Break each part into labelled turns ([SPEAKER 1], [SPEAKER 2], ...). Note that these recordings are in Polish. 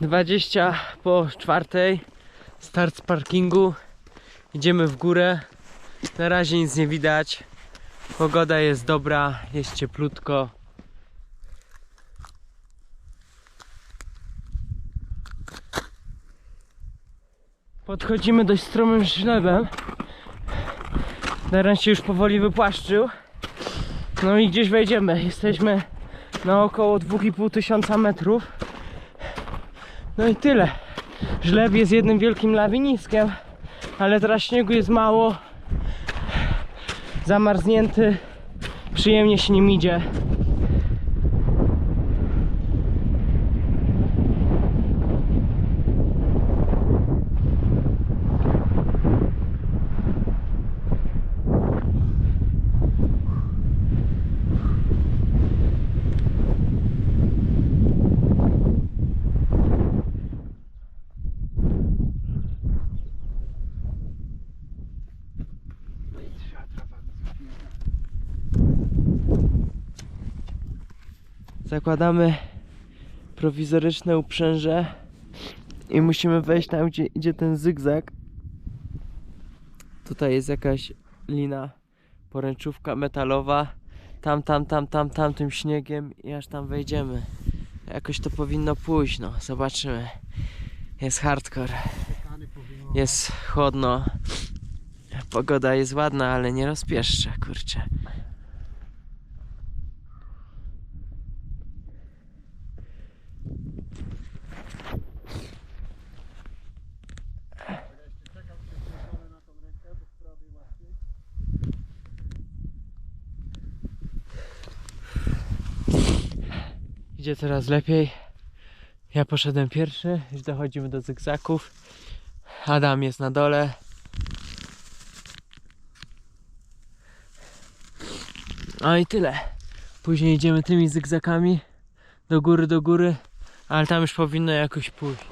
[SPEAKER 1] 20 po czwartej. Start z parkingu. Idziemy w górę. Na razie nic nie widać. Pogoda jest dobra, jest cieplutko. Podchodzimy dość stromym szlebem. Teren się już powoli wypłaszczył. No i gdzieś wejdziemy. Jesteśmy na około 2,5 tysiąca metrów. No i tyle. Żleb jest jednym wielkim lawiniskiem, ale teraz śniegu jest mało. Zamarznięty. Przyjemnie się nim idzie. Zakładamy prowizoryczne uprzęże i musimy wejść tam, gdzie idzie ten zygzak. Tutaj jest jakaś lina, poręczówka metalowa. Tam, tam, tam, tam, tam tym śniegiem i aż tam wejdziemy. Jakoś to powinno pójść, no. Zobaczymy. Jest hardcore. Jest chłodno. Pogoda jest ładna, ale nie rozpieszcza, kurczę. Idzie coraz lepiej. Ja poszedłem pierwszy, już dochodzimy do zygzaków. Adam jest na dole. No i tyle. Później idziemy tymi zygzakami do góry, do góry, ale tam już powinno jakoś pójść.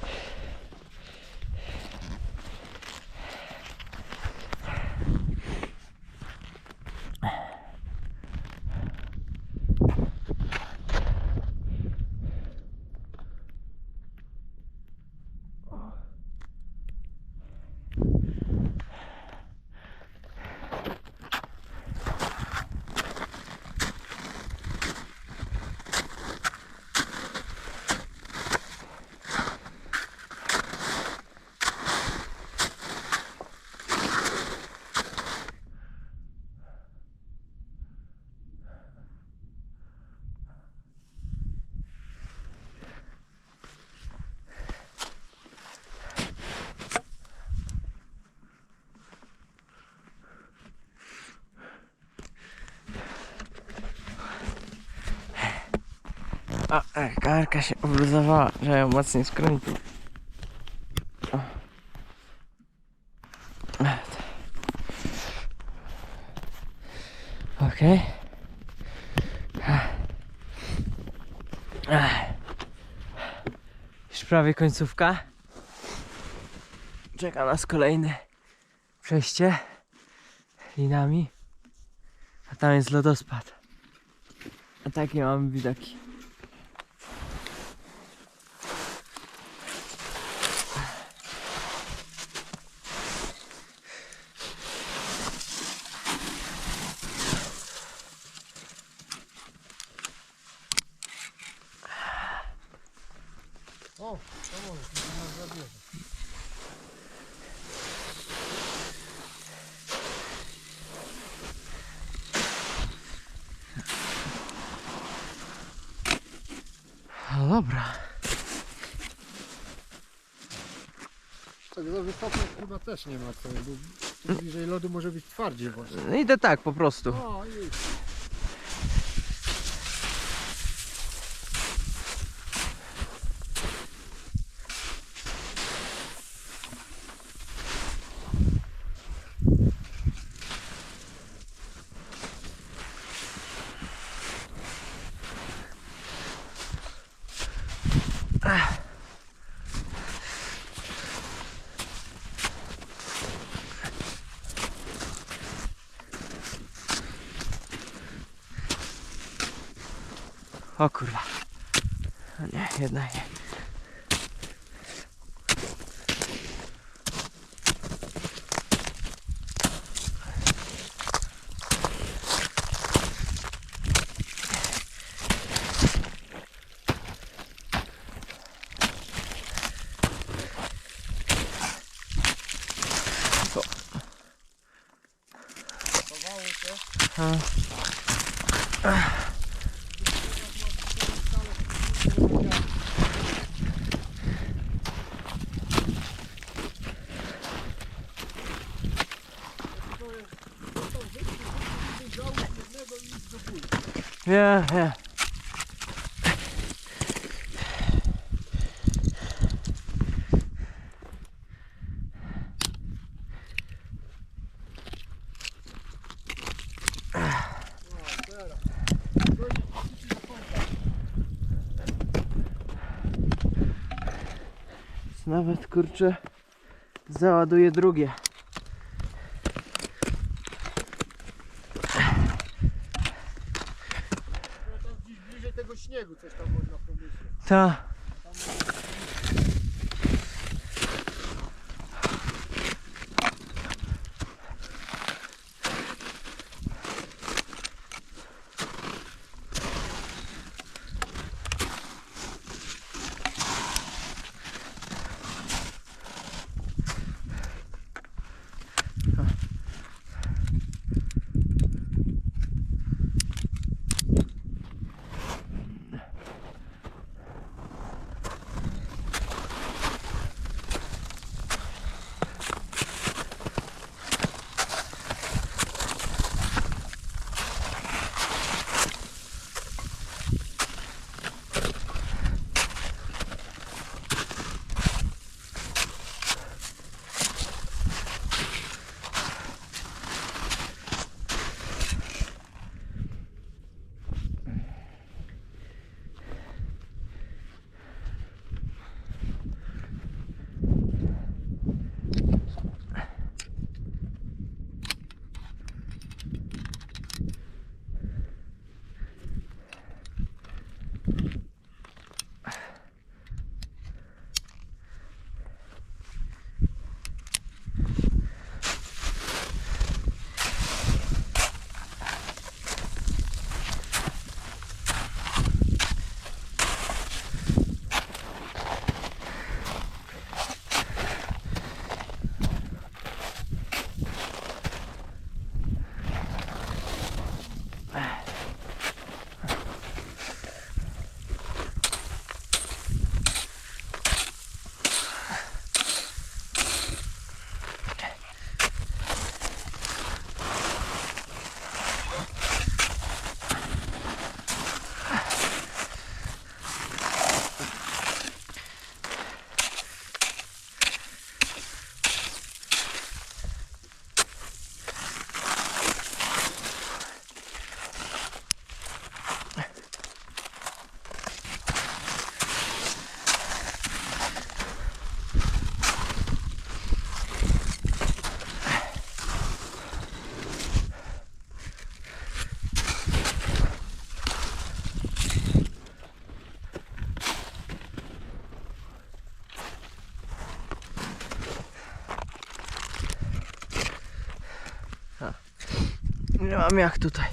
[SPEAKER 1] Karka się obluzowała, że ją mocniej skręcił. Okej. Ech. Już prawie końcówka. Czeka nas kolejne przejście linami. A tam jest lodospad. A takie mamy widoki.
[SPEAKER 2] To może, to nas zabierze.
[SPEAKER 1] No dobra.
[SPEAKER 2] Tak za wysoko chyba też nie ma co, bo tu bliżej lodu może być twardziej właśnie.
[SPEAKER 1] No idę tak po prostu.
[SPEAKER 2] O, i
[SPEAKER 1] O kurwa. No nie, jednak nie. Yeah, yeah. Nawet kurczę załaduję drugie.
[SPEAKER 2] No gdzieś bliżej tego śniegu coś tam można pomyśleć.
[SPEAKER 1] Ta. Nie mam jak tutaj.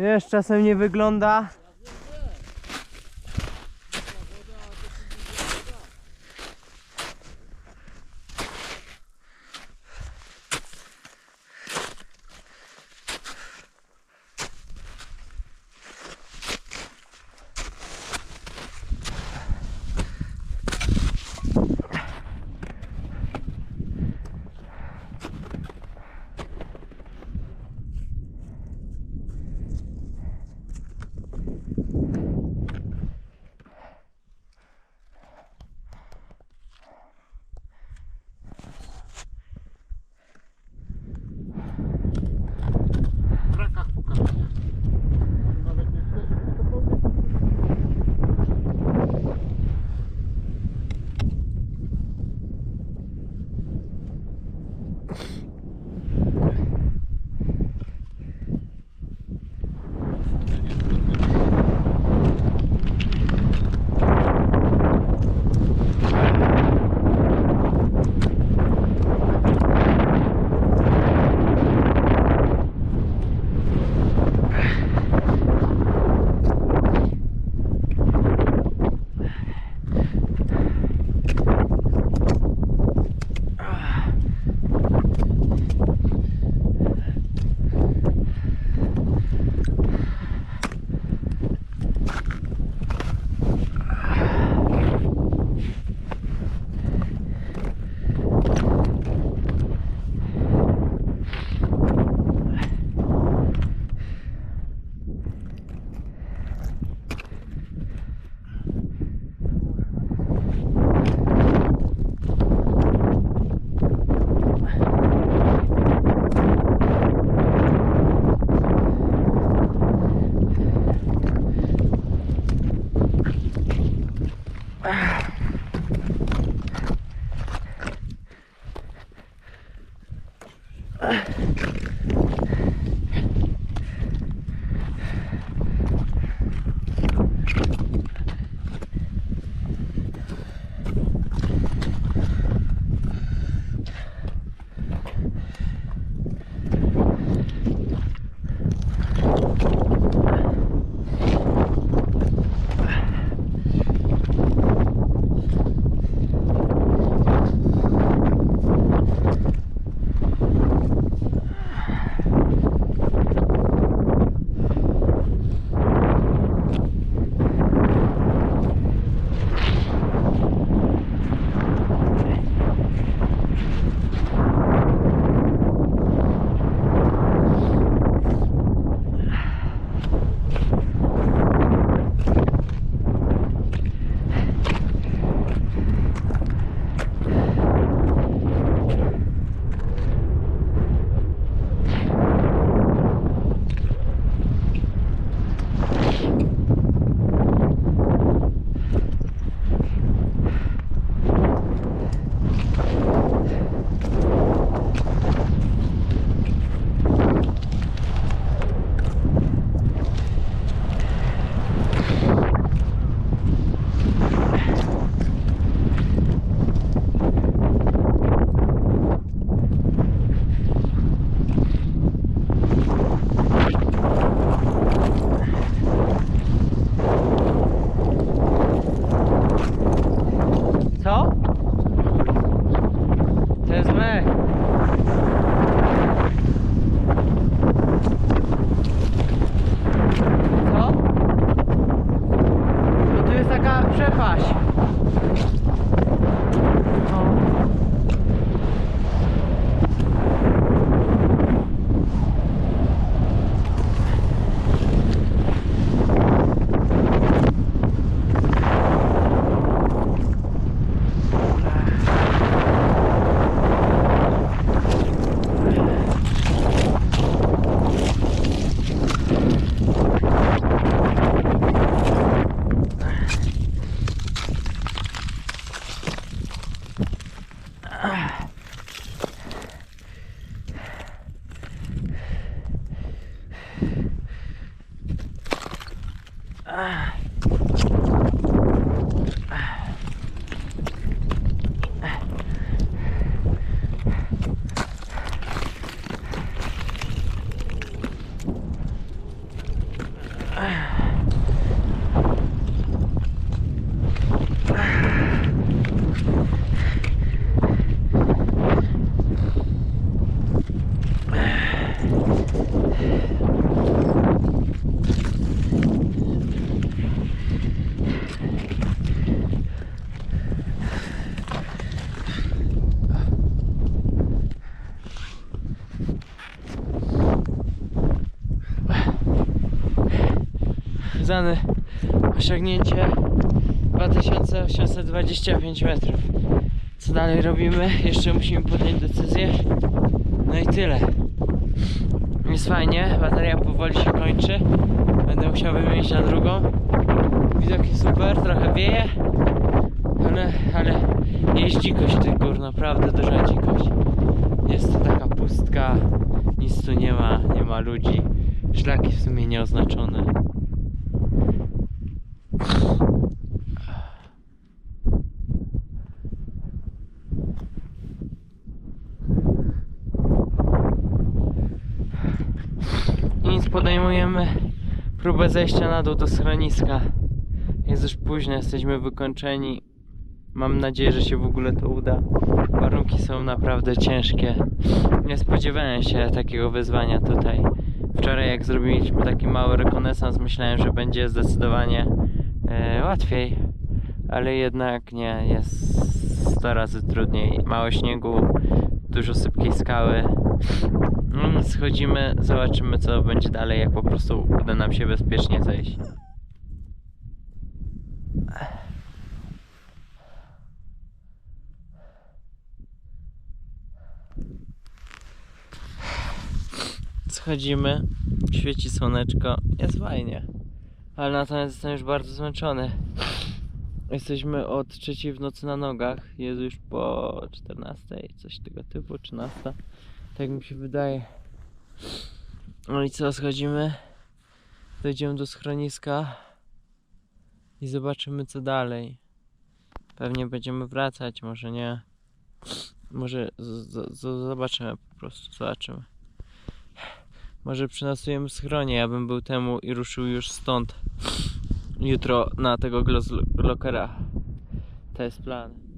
[SPEAKER 1] Wiesz, czasem nie wygląda. Ah. Zany osiągnięcie 2825 metrów. Co dalej robimy? Jeszcze musimy podjąć decyzję. No i tyle. Jest fajnie, bateria powoli się kończy. Będę musiał wymienić na drugą. Widok jest super, trochę wieje. Ale, ale jest dzikość tych gór, naprawdę duża dzikość. Jest to taka pustka, nic tu nie ma, nie ma ludzi. Szlaki w sumie nieoznaczone. I nic podejmujemy próbę zejścia na dół do schroniska. Jest już późno, jesteśmy wykończeni. Mam nadzieję, że się w ogóle to uda. Warunki są naprawdę ciężkie. Nie spodziewałem się takiego wyzwania tutaj. Wczoraj jak zrobiliśmy taki mały rekonesans, myślałem, że będzie zdecydowanie e, łatwiej. Ale jednak nie, jest 100 razy trudniej. Mało śniegu, dużo sypkiej skały. No schodzimy, zobaczymy co będzie dalej, jak po prostu uda nam się bezpiecznie zejść. Schodzimy, świeci słoneczko, jest fajnie. Ale natomiast jestem już bardzo zmęczony. Jesteśmy od trzeciej w nocy na nogach. Jest już po 14, coś tego typu, 13. Tak mi się wydaje. No i co, schodzimy? Dojdziemy do schroniska i zobaczymy co dalej. Pewnie będziemy wracać, może nie. Może zobaczymy po prostu, zobaczymy. Może przynasujemy schronie, ja bym był temu i ruszył już stąd jutro na tego glozlokera. To jest plan.